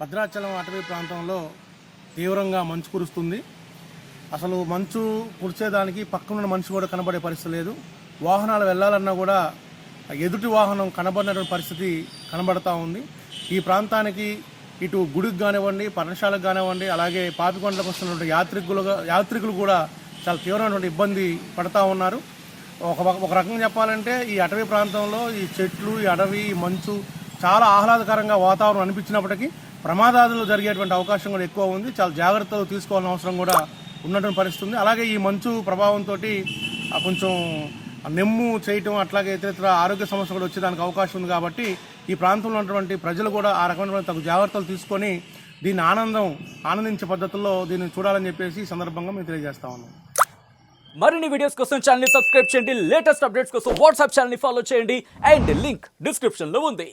భద్రాచలం అటవీ ప్రాంతంలో తీవ్రంగా మంచు కురుస్తుంది. అసలు మంచు కురిసేదానికి పక్కనున్న మనిషి కూడా కనబడే పరిస్థితి లేదు. వాహనాలు వెళ్ళాలన్నా కూడా ఎదుటి వాహనం కనబడినటువంటి పరిస్థితి కనబడతా ఉంది. ఈ ప్రాంతానికి ఇటు గుడికి కానివ్వండి పర్ణశాలకు కానివ్వండి అలాగే పాపికొండలకు వస్తున్నటువంటి యాత్రికులు యాత్రికులు కూడా చాలా తీవ్రమైనటువంటి ఇబ్బంది పడతా ఉన్నారు. ఒక ఒక రకంగా చెప్పాలంటే ఈ అటవీ ప్రాంతంలో ఈ చెట్లు ఈ అడవి ఈ మంచు చాలా ఆహ్లాదకరంగా వాతావరణం అనిపించినప్పటికీ ప్రమాదాలు జరిగేటువంటి అవకాశం కూడా ఎక్కువ ఉంది. చాలా జాగ్రత్తలు తీసుకోవాల్సిన అవసరం కూడా ఉన్నటువంటి పరిస్థితి ఉంది అలాగే ఈ మంచు ప్రభావంతో కొంచెం నెమ్ము చేయటం అట్లాగే ఇతర ఆరోగ్య సమస్య కూడా వచ్చేదానికి అవకాశం ఉంది కాబట్టి ఈ ప్రాంతంలో ఉన్నటువంటి ప్రజలు కూడా ఆ రకమైన తగు జాగ్రత్తలు తీసుకొని దీన్ని ఆనందం ఆనందించే పద్ధతుల్లో దీన్ని చూడాలని చెప్పేసి ఈ సందర్భంగా మేము తెలియజేస్తా ఉన్నాం. మరిన్ని వీడియోస్ కోసం ఛానల్ని సబ్స్క్రైబ్ చేయండి. లేటెస్ట్ అప్డేట్స్ కోసం వాట్సాప్ ఛానల్ని ఫాలో చేయండి. అండ్ లింక్ డిస్క్రిప్షన్లో ఉంది.